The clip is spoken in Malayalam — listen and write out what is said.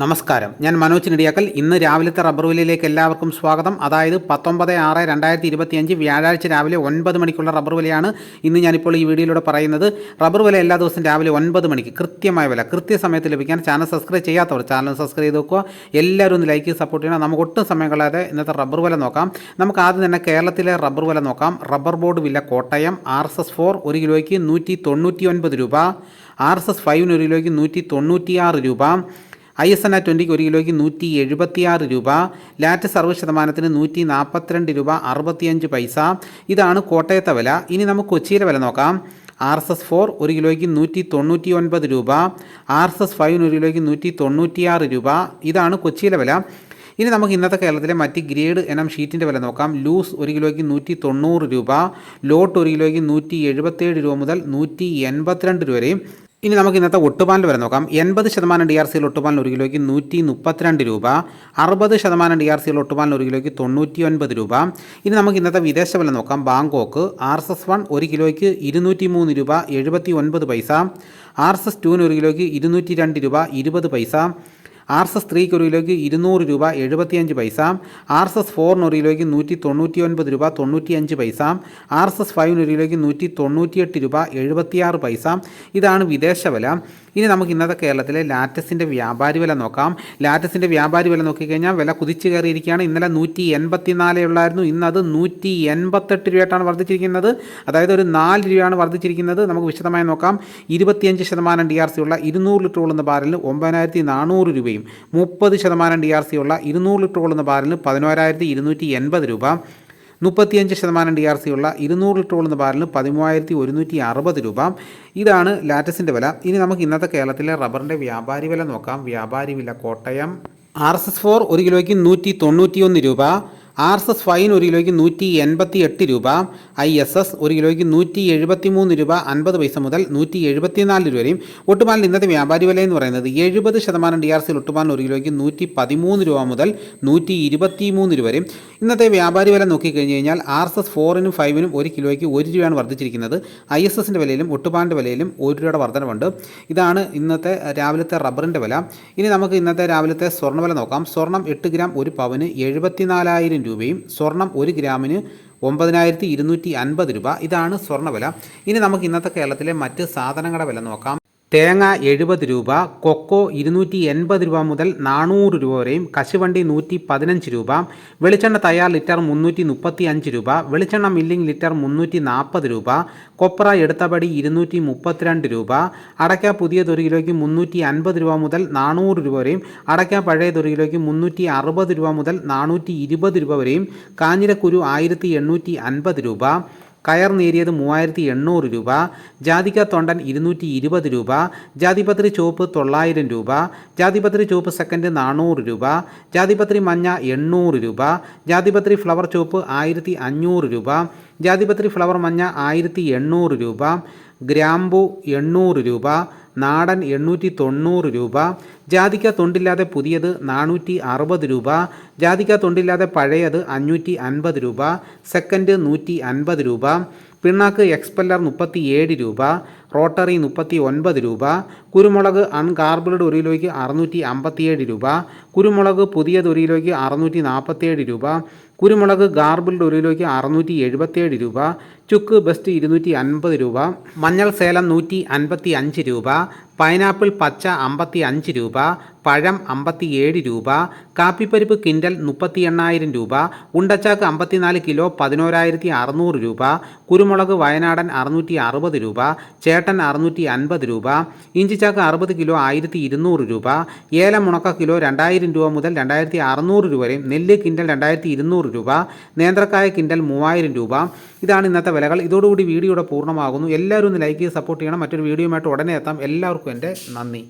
നമസ്കാരം. ഞാൻ മനോജ് നെടിയാക്കൽ. ഇന്ന് രാവിലത്തെ റബ്ബർ വിലയിലേക്ക് എല്ലാവർക്കും സ്വാഗതം. അതായത് പത്തൊമ്പത് ആറ് രണ്ടായിരത്തി ഇരുപത്തിയഞ്ച് വ്യാഴാഴ്ച രാവിലെ ഒൻപത് മണിക്കുള്ള റബ്ബർ വിലയാണ് ഇന്ന് ഞാനിപ്പോൾ ഈ വീഡിയോയിലൂടെ പറയുന്നത്. റബ്ബർ വില എല്ലാ ദിവസവും രാവിലെ ഒൻപത് മണിക്ക് കൃത്യമായ വില കൃത്യസമയത്ത് ലഭിക്കാൻ ചാനൽ സബ്സ്ക്രൈബ് ചെയ്യാത്തവർ ചാനൽ സബ്സ്ക്രൈബ് ചെയ്ത് നോക്കുക. എല്ലാവരും ഒന്ന് ലൈക്ക് സപ്പോർട്ട് ചെയ്യണം. നമുക്ക് ഒട്ടും സമയം കളയാതെ ഇന്നത്തെ റബ്ബർ വില നോക്കാം. നമുക്ക് ആദ്യം തന്നെ കേരളത്തിലെ റബ്ബർ വില നോക്കാം. റബ്ബർ ബോർഡ് വില Kottayam R S S four ഒരു കിലോയ്ക്ക് നൂറ്റി തൊണ്ണൂറ്റി ഒൻപത് രൂപ ആർ എസ് എസ് ഫൈവിന് ഒരു കിലോയ്ക്ക് നൂറ്റി തൊണ്ണൂറ്റിയാറ് രൂപ ഐ എസ് എൻ ആ ട്വന്റിക്ക് ഒരു കിലോയ്ക്ക് നൂറ്റി എഴുപത്തിയാറ് രൂപ ലാറ്റ് സർവ ശതമാനത്തിന് നൂറ്റി നാൽപ്പത്തിരണ്ട് രൂപ അറുപത്തിയഞ്ച് പൈസ. ഇതാണ് കോട്ടയത്തെ വില. ഇനി നമുക്ക് കൊച്ചിയിലെ വില നോക്കാം. ആർ എസ് എസ് ഫോർ ഒരു കിലോയ്ക്ക് നൂറ്റി തൊണ്ണൂറ്റി ഒൻപത് രൂപ ആർ എസ് എസ് ഫൈവിന് ഒരു കിലോയ്ക്ക് നൂറ്റി തൊണ്ണൂറ്റിയാറ് രൂപ. ഇതാണ് കൊച്ചിയിലെ വില. ഇനി നമുക്ക് ഇന്നത്തെ കേരളത്തിലെ മറ്റ് ഗ്രേഡ് എനം ഷീറ്റിന്റെ വില നോക്കാം. ലൂസ് ഒരു കിലോയ്ക്ക് നൂറ്റി തൊണ്ണൂറ് രൂപ ലോട്ട് ഒരു കിലോയ്ക്ക് നൂറ്റി എഴുപത്തേഴ് രൂപ മുതൽ നൂറ്റി എൺപത്തിരണ്ട് രൂപ വരെയും. ഇനി നമുക്ക് ഇന്നത്തെ ഒട്ടുപാലിൽ വരെ നോക്കാം. എൺപത് ശതമാനം ഡി ആർ സിയിൽ ഒട്ടുപാലിന് ഒരു കിലോയ്ക്ക് നൂറ്റി മുപ്പത്തിരണ്ട് രൂപ. അറുപത് ശതമാനം ഡി ആർ സിയിൽ ഒട്ടുപാലിന് ഒരു കിലോയ്ക്ക് തൊണ്ണൂറ്റി ഒൻപത് രൂപ. ഇനി നമുക്ക് ഇന്നത്തെ വിദേശ വില നോക്കാം. Bangkok R S S one ഒരു കിലോയ്ക്ക് ഇരുന്നൂറ്റി മൂന്ന് രൂപ എഴുപത്തി ഒൻപത് പൈസ. ആർ എസ് എസ് ടുവിന് ഒരു കിലോയ്ക്ക് ഇരുന്നൂറ്റി രണ്ട് രൂപ ഇരുപത് പൈസ. ആർ എസ് എസ് ത്രീക്ക് ഒരു കിലോയ്ക്ക് ഇരുന്നൂറ് രൂപ എഴുപത്തിയഞ്ച് പൈസ ആർ എസ് എസ് ഫോറിന് ഒരു കിലോയ്ക്ക് നൂറ്റി തൊണ്ണൂറ്റി ഒൻപത് രൂപ തൊണ്ണൂറ്റിയഞ്ച് പൈസ ആർ എസ് എസ് ഫൈവിന് ഒരു കിലോയ്ക്ക് നൂറ്റി തൊണ്ണൂറ്റിയെട്ട് രൂപ എഴുപത്തിയാറ് പൈസ. ഇതാണ് വിദേശ വില. ഇനി നമുക്ക് ഇന്നത്തെ കേരളത്തിലെ ലാറ്റസിന്റെ വ്യാപാരി വില നോക്കാം. ലാറ്റസിന്റെ വ്യാപാരി വില നോക്കിക്കഴിഞ്ഞാൽ വില കുതിച്ചു കയറിയിരിക്കുകയാണ്. ഇന്നലെ നൂറ്റി എൺപത്തിനാലേ ഉള്ളായിരുന്നു. ഇന്നത് നൂറ്റി എൺപത്തെട്ട് രൂപയായിട്ടാണ് വർദ്ധിച്ചിരിക്കുന്നത്. അതായത് ഒരു നാല് രൂപയാണ് വർദ്ധിച്ചിരിക്കുന്നത്. നമുക്ക് വിശദമായി നോക്കാം. ഇരുപത്തിയഞ്ച് ശതമാനം ഡി ആർ സി ഉള്ള ഇരുന്നൂറ് ലിറ്റർ കൊള്ളുന്ന ബാരലിന് ഒമ്പതിനായിരത്തി നാനൂറ് രൂപയും മുപ്പത് ശതമാനം ഡി ആർ സി ഉള്ള ഇരുന്നൂറ് ലിറ്റർ കൊള്ളുന്ന ബാരലിന് പതിനോരായിരത്തി ഇരുന്നൂറ്റി എൺപത് രൂപ. മുപ്പത്തിയഞ്ച് ശതമാനം ഡി ആർ സി ഉള്ള ഇരുന്നൂറ് ലിറ്റർ ഉള്ള ബാരലിന് പതിമൂവായിരത്തി ഒരുന്നൂറ്റി അറുപത് രൂപ. ഇതാണ് ലാറ്റസിന്റെ വില. ഇനി നമുക്ക് ഇന്നത്തെ കേരളത്തിലെ റബ്ബറിന്റെ വ്യാപാരി വില നോക്കാം. വ്യാപാരി വില Kottayam. R S S four ഒരു കിലോയ്ക്ക് നൂറ്റി തൊണ്ണൂറ്റിയൊന്ന് രൂപ. ആർ എസ് എസ് ഫൈൻ ഒരു കിലോയ്ക്ക് നൂറ്റി എൺപത്തി എട്ട് രൂപ ഐ എസ് എസ് ഒരു കിലോയ്ക്ക് നൂറ്റി എഴുപത്തി മൂന്ന് രൂപ അൻപത് പൈസ മുതൽ നൂറ്റി എഴുപത്തിനാല് രൂപ വരെയും. ഒട്ടുമാലിന് ഇന്നത്തെ വ്യാപാരി വില എന്ന് പറയുന്നത് എഴുപത് ശതമാനം ഡി ആർ സിയിൽ ഒട്ടുമാലിന് ഒരു കിലോയ്ക്ക് നൂറ്റി പതിമൂന്ന് രൂപ മുതൽ നൂറ്റി ഇരുപത്തി മൂന്ന് രൂപ വരെയും. ഇന്നത്തെ വ്യാപാരി വില നോക്കിക്കഴിഞ്ഞ് കഴിഞ്ഞാൽ ആർ എസ് എസ് ഫോറിനും ഫൈവിനും ഒരു കിലോയ്ക്ക് ഒരു രൂപയാണ് വർദ്ധിച്ചിരിക്കുന്നത്. ഐ എസ് എസിന്റെ വിലയിലും ഒട്ടുപാലിന്റെ വിലയിലും ഒരു രൂപയുടെ വർധനമുണ്ട് ഇതാണ് ഇന്നത്തെ രാവിലത്തെ റബ്ബറിന്റെ വില. ഇനി നമുക്ക് ഇന്നത്തെ രാവിലത്തെ സ്വർണവില നോക്കാം. സ്വർണം എട്ട് ഗ്രാം ഒരു പവന് എഴുപത്തിനാലായിരം രൂപയും സ്വർണം ഒരു ഗ്രാമിന് ഒമ്പതിനായിരത്തി ഇരുന്നൂറ്റി അൻപത് രൂപ. ഇതാണ് സ്വർണവില ഇനി നമുക്ക് ഇന്നത്തെ കേരളത്തിലെ മറ്റ് സാധനങ്ങളുടെ വില നോക്കാം. തേങ്ങ എഴുപത് രൂപ കൊക്കോ ഇരുന്നൂറ്റി എൺപത് രൂപ മുതൽ നാനൂറ് രൂപ വരെയും കശുവണ്ടി നൂറ്റി പതിനഞ്ച് രൂപ വെളിച്ചെണ്ണ തയ്യാർ ലിറ്റർ മുന്നൂറ്റി മുപ്പത്തി അഞ്ച് രൂപ വെളിച്ചെണ്ണ മില്ലിംഗ് ലിറ്റർ മുന്നൂറ്റി നാൽപ്പത് രൂപ കൊപ്ര എടുത്തപടി ഇരുന്നൂറ്റി മുപ്പത്തിരണ്ട് രൂപ അടയ്ക്ക പുതിയതൊരു കിലോയ്ക്ക് മുന്നൂറ്റി അൻപത് രൂപ മുതൽ നാനൂറ് രൂപ വരെയും അടയ്ക്ക പഴയതൊരു കിലോയ്ക്ക് മുന്നൂറ്റി അറുപത് രൂപ മുതൽ നാനൂറ്റി ഇരുപത് രൂപ വരെയും കാഞ്ഞിരക്കുരു ആയിരത്തി എണ്ണൂറ്റി അൻപത് രൂപ കയർ നേരിയത് മൂവായിരത്തി എണ്ണൂറ് രൂപ ജാതിക്ക തൊണ്ടൻ ഇരുന്നൂറ്റി ഇരുപത് രൂപ ജാതിപത്രി ചുവപ്പ് തൊള്ളായിരം രൂപ ജാതിപത്രി ചുവപ്പ് സെക്കൻഡ് നാനൂറ് രൂപ ജാതിപത്രി മഞ്ഞ എണ്ണൂറ് രൂപ ജാതിപത്രി ഫ്ലവർ ചുവപ്പ് ആയിരത്തി അഞ്ഞൂറ് രൂപ ജാതിപത്രി ഫ്ലവർ മഞ്ഞ ആയിരത്തി എണ്ണൂറ് രൂപ ഗ്രാമ്പു എണ്ണൂറ് രൂപ നാടൻ എണ്ണൂറ്റി തൊണ്ണൂറ് രൂപ. ജാതിക്ക തൊണ്ടില്ലാതെ പുതിയത് നാനൂറ്റി അറുപത് രൂപ. ജാതിക്ക തൊണ്ടില്ലാതെ പഴയത് അഞ്ഞൂറ്റി അൻപത് രൂപ. സെക്കൻഡ് നൂറ്റി അൻപത് രൂപ. പിണ്ണാക്ക് എക്സ്പെല്ലർ മുപ്പത്തി ഏഴ് രൂപ. റോട്ടറി മുപ്പത്തി ഒൻപത് രൂപ കുരുമുളക് അൺകാർബിൾഡ് ഒരു അറുന്നൂറ്റി അമ്പത്തിയേഴ് രൂപ കുരുമുളക് പുതിയത് ഒരു അറുന്നൂറ്റി നാൽപ്പത്തിയേഴ് രൂപ കുരുമുളക് ഗാർബിൾഡ് ഒരു അറുന്നൂറ്റി എഴുപത്തിയേഴ് രൂപ ചുക്ക് ബെസ്റ്റ് ഇരുന്നൂറ്റി അൻപത് രൂപ മഞ്ഞൾ സേലം നൂറ്റി അൻപത്തി അഞ്ച് രൂപ പൈനാപ്പിൾ പച്ച അമ്പത്തി അഞ്ച് രൂപ പഴം അമ്പത്തിയേഴ് രൂപ കാപ്പിപ്പരിപ്പ് കിൻഡൽ മുപ്പത്തി എണ്ണായിരം രൂപ ഉണ്ടച്ചാക്ക് അമ്പത്തിനാല് കിലോ പതിനോരായിരത്തി അറുന്നൂറ് രൂപ കുരുമുളക് വയനാടൻ അറുന്നൂറ്റി അറുപത് രൂപ ചേട്ടൻ അറുന്നൂറ്റി അൻപത് രൂപ ഇഞ്ചിച്ചാക്ക് അറുപത് കിലോ ആയിരത്തി ഇരുന്നൂറ് രൂപ ഏലം മുണക്ക കിലോ രണ്ടായിരം രൂപ മുതൽ രണ്ടായിരത്തി അറുന്നൂറ് രൂപ വരെ നെല്ല് കിൻഡൽ രണ്ടായിരത്തി ഇരുന്നൂറ് രൂപ നേന്ത്രക്കായ കിൻഡൽ മൂവായിരം രൂപ. ഇതാണ് ഇന്നത്തെ വിലകൾ. ഇതോടുകൂടി വീഡിയോയുടെ പൂർണമാകുന്നു. എല്ലാവരും ഒന്ന് ലൈക്ക് ചെയ്ത് സപ്പോർട്ട് ചെയ്യണം. മറ്റൊരു വീഡിയോയുമായിട്ട് ഉടനെ എത്താം. എല്ലാവർക്കും എന്റെ നന്ദി.